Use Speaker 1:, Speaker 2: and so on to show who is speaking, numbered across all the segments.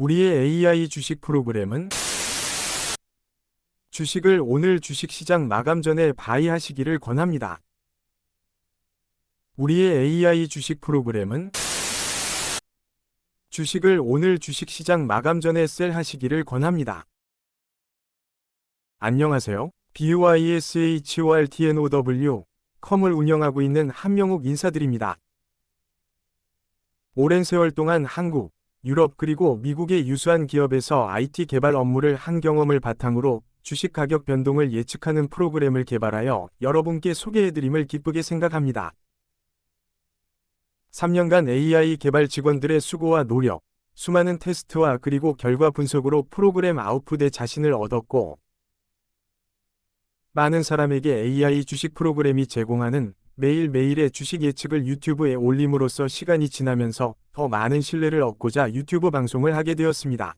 Speaker 1: 우리의 AI 주식 프로그램은 주식을 오늘 주식시장 마감 전에 바이하시기를 권합니다. 우리의 AI 주식 프로그램은 주식을 오늘 주식시장 마감 전에 셀하시기를 권합니다. 안녕하세요. BYSHORTNOW 컴을 운영하고 있는 한명욱 인사드립니다. 오랜 세월 동안 한국, 유럽 그리고 미국의 유수한 기업에서 IT 개발 업무를 한 경험을 바탕으로 주식 가격 변동을 예측하는 프로그램을 개발하여 여러분께 소개해드림을 기쁘게 생각합니다. 3년간 AI 개발 직원들의 수고와 노력, 수많은 테스트와 그리고 결과 분석으로 프로그램 아웃풋에 자신을 얻었고, 많은 사람에게 AI 주식 프로그램이 제공하는 매일매일의 주식 예측을 유튜브에 올림으로써 시간이 지나면서 더 많은 신뢰를 얻고자 유튜브 방송을 하게 되었습니다.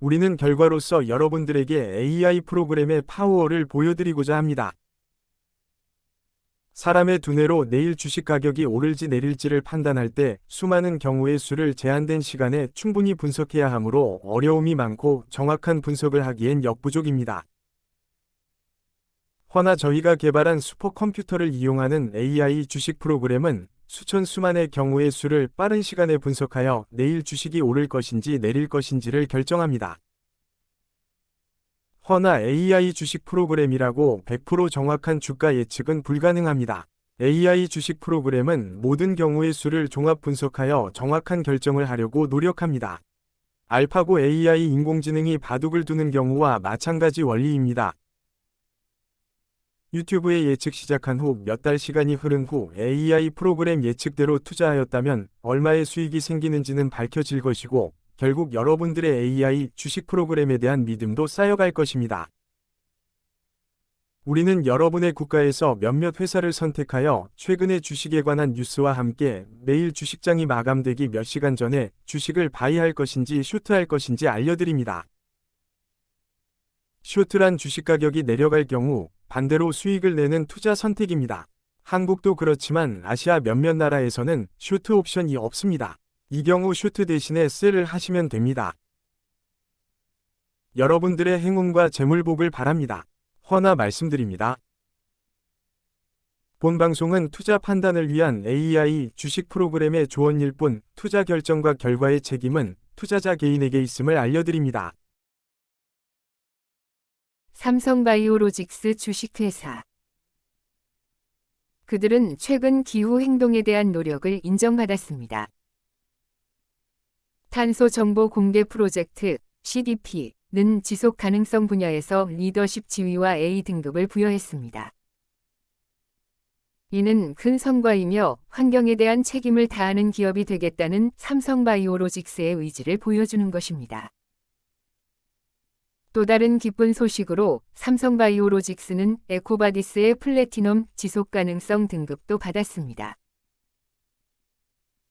Speaker 1: 우리는 결과로서 여러분들에게 AI 프로그램의 파워를 보여드리고자 합니다. 사람의 두뇌로 내일 주식 가격이 오를지 내릴지를 판단할 때 수많은 경우의 수를 제한된 시간에 충분히 분석해야 하므로 어려움이 많고 정확한 분석을 하기엔 역부족입니다. 허나 저희가 개발한 슈퍼컴퓨터를 이용하는 AI 주식 프로그램은 수천 수만의 경우의 수를 빠른 시간에 분석하여 내일 주식이 오를 것인지 내릴 것인지를 결정합니다. 허나 AI 주식 프로그램이라고 100% 정확한 주가 예측은 불가능합니다. AI 주식 프로그램은 모든 경우의 수를 종합 분석하여 정확한 결정을 하려고 노력합니다. 알파고 AI 인공지능이 바둑을 두는 경우와 마찬가지 원리입니다. 유튜브에 예측 시작한 후 몇 달 시간이 흐른 후 AI 프로그램 예측대로 투자하였다면 얼마의 수익이 생기는지는 밝혀질 것이고 결국 여러분들의 AI 주식 프로그램에 대한 믿음도 쌓여갈 것입니다. 우리는 여러분의 국가에서 몇몇 회사를 선택하여 최근의 주식에 관한 뉴스와 함께 매일 주식장이 마감되기 몇 시간 전에 주식을 바이할 것인지 쇼트할 것인지 알려드립니다. 쇼트란 주식 가격이 내려갈 경우 반대로 수익을 내는 투자 선택입니다. 한국도 그렇지만 아시아 몇몇 나라에서는 쇼트 옵션이 없습니다. 이 경우 쇼트 대신에 셀을 하시면 됩니다. 여러분들의 행운과 재물복을 바랍니다. 허나 말씀드립니다. 본 방송은 투자 판단을 위한 AI 주식 프로그램의 조언일 뿐 투자 결정과 결과의 책임은 투자자 개인에게 있음을 알려드립니다.
Speaker 2: 삼성바이오로직스 주식회사. 그들은 최근 기후 행동에 대한 노력을 인정받았습니다. 탄소 정보 공개 프로젝트 CDP는 지속 가능성 분야에서 리더십 지위와 A 등급을 부여했습니다. 이는 큰 성과이며 환경에 대한 책임을 다하는 기업이 되겠다는 삼성바이오로직스의 의지를 보여주는 것입니다. 또 다른 기쁜 소식으로 삼성바이오로직스는 에코바디스의 플래티넘 지속 가능성 등급도 받았습니다.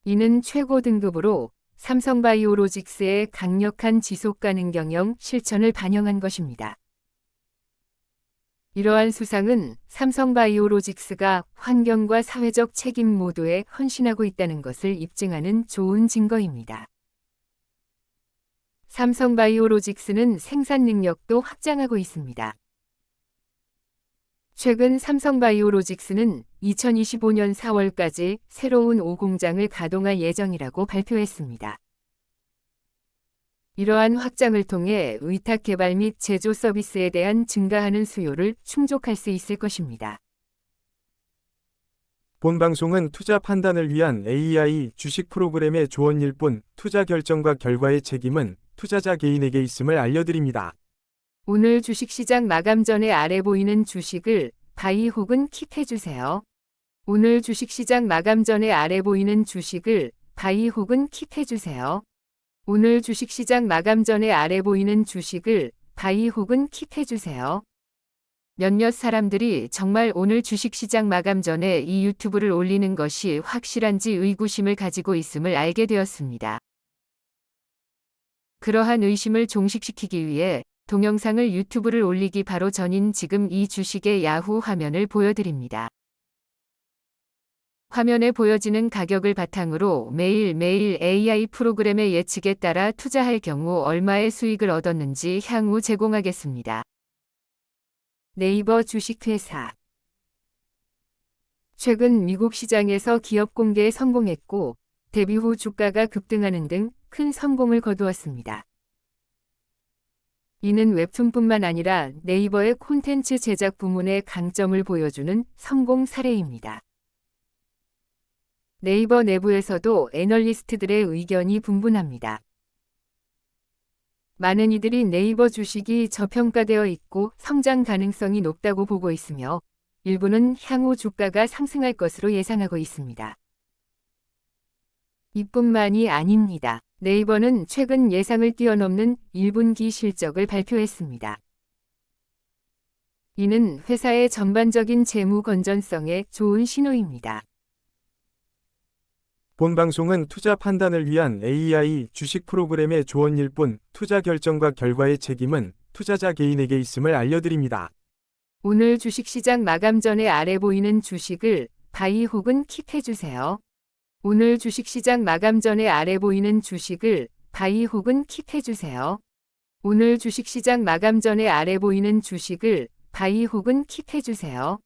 Speaker 2: 이는 최고 등급으로 삼성바이오로직스의 강력한 지속 가능 경영 실천을 반영한 것입니다. 이러한 수상은 삼성바이오로직스가 환경과 사회적 책임 모두에 헌신하고 있다는 것을 입증하는 좋은 증거입니다. 삼성바이오로직스는 생산 능력도 확장하고 있습니다. 최근 삼성바이오로직스는 2025년 4월까지 새로운 5공장을 가동할 예정이라고 발표했습니다. 이러한 확장을 통해 위탁 개발 및 제조 서비스에 대한 증가하는 수요를 충족할 수 있을 것입니다.
Speaker 1: 본 방송은 투자 판단을 위한 AI 주식 프로그램의 조언일 뿐 투자 결정과 결과의 책임은 투자자 개인에게 있음을 알려드립니다.
Speaker 2: 오늘 주식시장 마감 전에 아래 보이는 주식을 바이 혹은 킵해주세요. 오늘 주식시장 마감 전에 아래 보이는 주식을 바이 혹은 킵해주세요. 오늘 주식시장 마감 전에 아래 보이는 주식을 바이 혹은 킵해주세요. 몇몇 사람들이 정말 오늘 주식시장 마감 전에 이 유튜브를 올리는 것이 확실한지 의구심을 가지고 있음을 알게 되었습니다. 그러한 의심을 종식시키기 위해 동영상을 유튜브를 올리기 바로 전인 지금 이 주식의 야후 화면을 보여드립니다. 화면에 보여지는 가격을 바탕으로 매일매일 AI 프로그램의 예측에 따라 투자할 경우 얼마의 수익을 얻었는지 향후 제공하겠습니다. 네이버 주식회사 최근 미국 시장에서 기업 공개에 성공했고 데뷔 후 주가가 급등하는 등 큰 성공을 거두었습니다. 이는 웹툰뿐만 아니라 네이버의 콘텐츠 제작 부문의 강점을 보여주는 성공 사례입니다. 네이버 내부에서도 애널리스트들의 의견이 분분합니다. 많은 이들이 네이버 주식이 저평가되어 있고 성장 가능성이 높다고 보고 있으며 일부는 향후 주가가 상승할 것으로 예상하고 있습니다. 이뿐만이 아닙니다. 네이버는 최근 예상을 뛰어넘는 1분기 실적을 발표했습니다. 이는 회사의 전반적인 재무 건전성에 좋은 신호입니다.
Speaker 1: 본 방송은 투자 판단을 위한 AI 주식 프로그램의 조언일 뿐 투자 결정과 결과의 책임은 투자자 개인에게 있음을 알려드립니다.
Speaker 2: 오늘 주식시장 마감 전에 아래 보이는 주식을 바이 혹은 킵해주세요. 오늘 주식시장 마감 전에 아래 보이는 주식을 바이 혹은 킵해주세요. 오늘 주식시장 마감 전에 아래 보이는 주식을 바이 혹은 킵해주세요.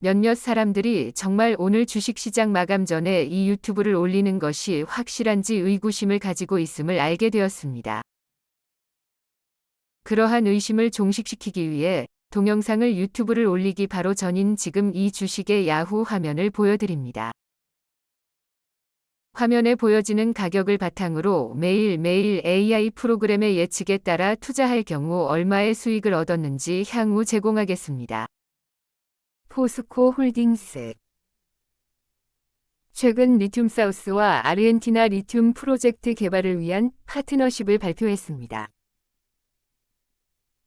Speaker 2: 몇몇 사람들이 정말 오늘 주식시장 마감 전에 이 유튜브를 올리는 것이 확실한지 의구심을 가지고 있음을 알게 되었습니다. 그러한 의심을 종식시키기 위해 동영상을 유튜브를 올리기 바로 전인 지금 이 주식의 야후 화면을 보여드립니다. 화면에 보여지는 가격을 바탕으로 매일매일 AI 프로그램의 예측에 따라 투자할 경우 얼마의 수익을 얻었는지 향후 제공하겠습니다. 포스코 홀딩스 최근 리튬 사우스와 아르헨티나 리튬 프로젝트 개발을 위한 파트너십을 발표했습니다.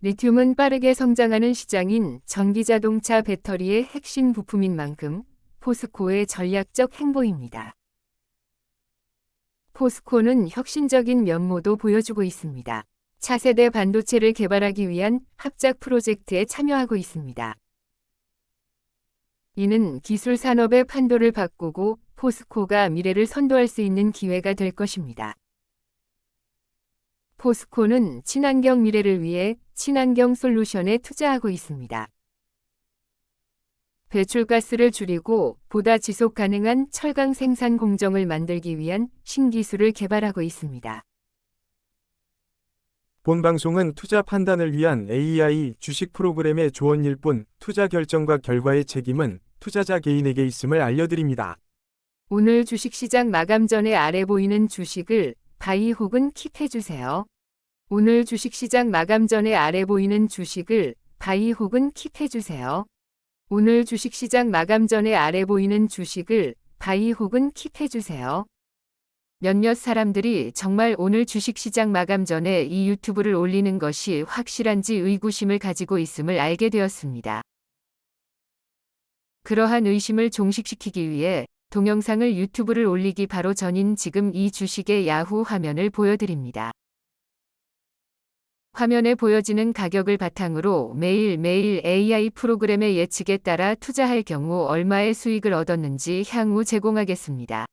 Speaker 2: 리튬은 빠르게 성장하는 시장인 전기자동차 배터리의 핵심 부품인 만큼 포스코의 전략적 행보입니다. 포스코는 혁신적인 면모도 보여주고 있습니다. 차세대 반도체를 개발하기 위한 합작 프로젝트에 참여하고 있습니다. 이는 기술 산업의 판도를 바꾸고 포스코가 미래를 선도할 수 있는 기회가 될 것입니다. 포스코는 친환경 미래를 위해 친환경 솔루션에 투자하고 있습니다. 배출가스를 줄이고 보다 지속 가능한 철강 생산 공정을 만들기 위한 신기술을 개발하고 있습니다.
Speaker 1: 본 방송은 투자 판단을 위한 AI 주식 프로그램의 조언일 뿐 투자 결정과 결과의 책임은 투자자 개인에게 있음을 알려드립니다.
Speaker 2: 오늘 주식시장 마감 전에 아래 보이는 주식을 바이 혹은 킵해주세요. 오늘 주식시장 마감 전에 아래 보이는 주식을 바이 혹은 킵해주세요. 오늘 주식시장 마감 전에 아래 보이는 주식을 바이 혹은 킵해주세요. 몇몇 사람들이 정말 오늘 주식시장 마감 전에 이 유튜브를 올리는 것이 확실한지 의구심을 가지고 있음을 알게 되었습니다. 그러한 의심을 종식시키기 위해 동영상을 유튜브를 올리기 바로 전인 지금 이 주식의 야후 화면을 보여드립니다. 화면에 보여지는 가격을 바탕으로 매일매일 AI 프로그램의 예측에 따라 투자할 경우 얼마의 수익을 얻었는지 향후 제공하겠습니다.